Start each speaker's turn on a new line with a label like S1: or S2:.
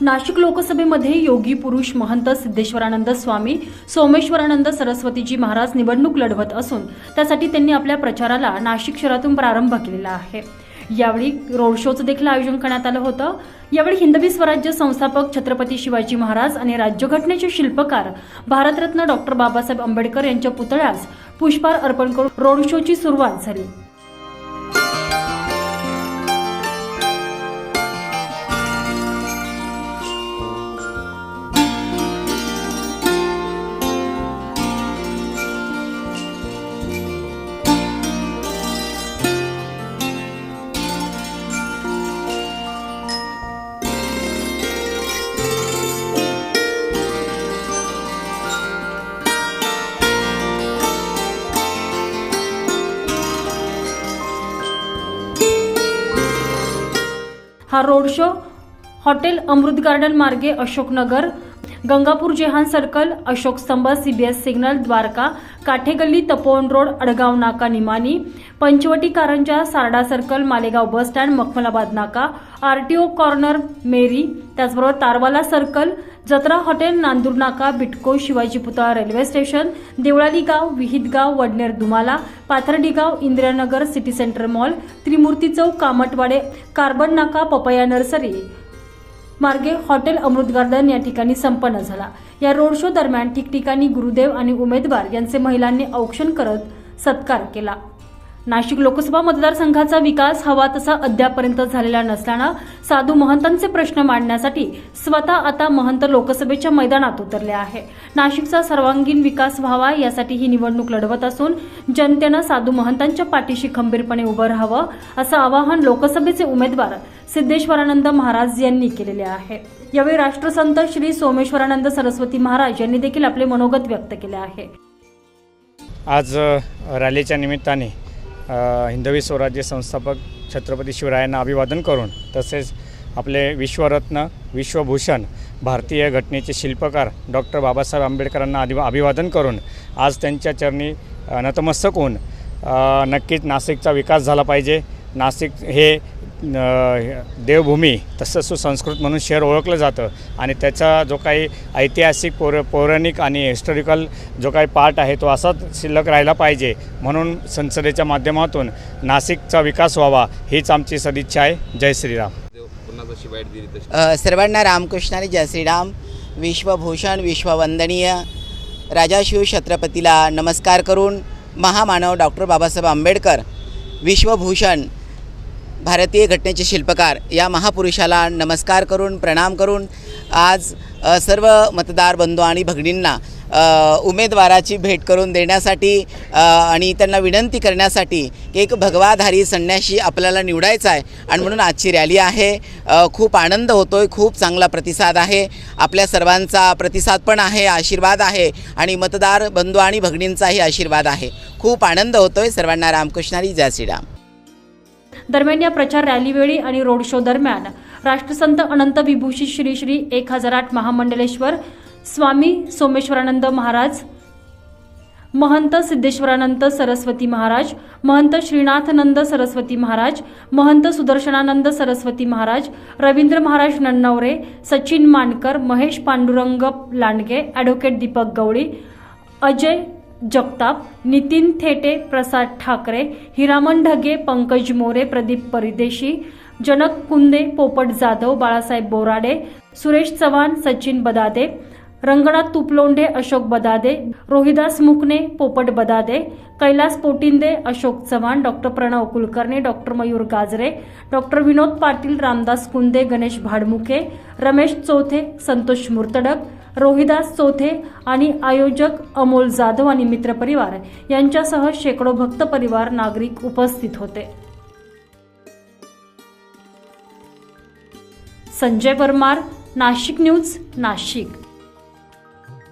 S1: नाशिक लोकसभेमध्ये योगी पुरुष महंत सिद्धेश्वरानंद स्वामी सोमेश्वरानंद सरस्वतीजी महाराज निवडणूक लढवत असून त्यासाठी त्यांनी आपल्या प्रचाराला नाशिक शहरातून प्रारंभ केलेला आहे. यावेळी रोड शोचं देखील आयोजन करण्यात आलं होतं. यावेळी हिंदवी स्वराज्य संस्थापक छत्रपती शिवाजी महाराज आणि राज्यघटनेचे शिल्पकार भारतरत्न डॉक्टर बाबासाहेब आंबेडकर यांच्या पुतळ्यास पुष्पार अर्पण करून रोड शोची सुरुवात झाली. हा road show. Hotel Amrut garden मार्गे Ashoknagar. Gangapur Jehan circle Ashok Stambh CBS signal Dwarka Kathegalli Tapovan road Adgaon Naka Nimani Panchavati Karanja Sarda circle Malegaon bus stand Makhmalabad Naka RTO corner Meri त्याचबरोबर Tarwala circle Jatra hotel Nandur Naka Bytco Shivaji पुतळा railway station Deolali गाव विहित गाव Vadner Dumala Pathardi Gaon Indiranagar city centre mall Trimurti Chowk Kamatwade carbon Naka papaya nursery. मार्गे hotel Amrut garden या ठिकाणी संपन्न झाला. या रोड शो दरम्यान ठिकठिकाणी गुरुदेव आणि उमेदवार यांचे महिलांनी औक्षण करत सत्कार केला. नाशिक लोकसभा मतदारसंघाचा विकास हवा तसा अद्यापर्यंत झालेला नसल्यानं साधू महंतांचे प्रश्न मांडण्यासाठी स्वतः आता महंत लोकसभेच्या मैदानात उतरले आहे. नाशिकचा सर्वांगीण विकास व्हावा यासाठी ही निवडणूक लढवत असून जनतेनं साधू महंतांच्या पाठीशी खंबीरपणे उभं राहावं असं आवाहन लोकसभेचे उमेदवार सिद्धेश्वरानंद महाराज यांनी केलेले आहे. यावेळी राष्ट्रसंत श्री सोमेश्वरानंद सरस्वती महाराज यांनी देखील आपले मनोगत व्यक्त केले आहे.
S2: आज रॅलीच्या निमित्ताने हिंदवी स्वराज्य संस्थापक छत्रपती शिवरायांना अभिवादन करून तसेच आपले विश्वरत्न विश्वभूषण भारतीय घटनेचे शिल्पकार डॉक्टर बाबासाहेब आंबेडकरांना अभि अभिवादन करून आज त्यांच्या चरणी नतमस्तक होऊन नक्कीच नाशिकचा विकास झाला पाहिजे. नाशिक हे देवभूमी तसंच सुसंस्कृत म्हणून शहर ओळखलं जातं. आणि त्याचा जो काही ऐतिहासिक पौर पौराणिक आणि हिस्टॉरिकल जो काही पार्ट आहे तो असाच शिल्लक राहिला पाहिजे. म्हणून संसदेच्या माध्यमातून नाशिकचा विकास व्हावा हीच आमची सदिच्छा आहे. जय श्रीराम.
S3: सर्वांना रामकृष्णाने जय श्रीराम. विश्वभूषण विश्ववंदनीय. राजा शिव छत्रपतीला नमस्कार करून महामानव डॉक्टर बाबासाहेब आंबेडकर विश्वभूषण भारतीय घटनेचे शिल्पकार या महापुरुषाला नमस्कार करून प्रणाम करून आज सर्व मतदार बंधू आणि भगिनींना उमेदवाराची भेट करून देण्यासाठी आणि त्यांना विनंती करण्यासाठी की एक भगवाधारी संन्याशी आपल्याला निवडायचा आहे आणि म्हणून आजची रॅली आहे. खूप आनंद होतो आहे खूप चांगला प्रतिसाद आहे. आपल्या सर्वांचा प्रतिसाद पण आहे आशीर्वाद आहे आणि मतदार बंधू आणि भगिनींचाही आशीर्वाद आहे. खूप आनंद होतो आहे सर्वांना रामकृष्णारी जय श्रीराम.
S1: दरम्यान या प्रचार रॅलीवेळी आणि रोड शो दरम्यान राष्ट्रसंत अनंत विभूषी श्री श्री एक हजार आठ महामंडलेश्वर स्वामी सोमेश्वरानंद महाराज महंत सिद्धेश्वरानंद सरस्वती महाराज महंत श्रीनाथनंद Saraswati Maharaj Mahant Sudarshananand Saraswati Maharaj Ravindra Maharaj Nannaware Sachin Mankar Mahesh Pandurang Landge advocate Deepak Gawali Ajay Jagtap Nitin Thete Prasad Thackeray Hiraman Dhage Pankaj More Pradeep Pardeshi Janak Kunde Popat Jadhav Balasaheb Borade Suresh Chavan Sachin बदादे Ranganath तुपलोंडे Ashok Badade Rohidas Mukane Popat Badade Kailas Potinde Ashok Chavan doctor Pranav Kulkarni doctor Mayur Gajare doctor Vinod Patil Ramdas Kunde Ganesh Bhadmukhe Ramesh Chauthe Santosh Murtadak Rohidas चोथे आणि आयोजक अमोल जाधव आणि मित्रपरिवार यांच्यासह शेकडो भक्त परिवार नागरिक उपस्थित होते. संजय परमार नाशिक न्यूज नाशिक.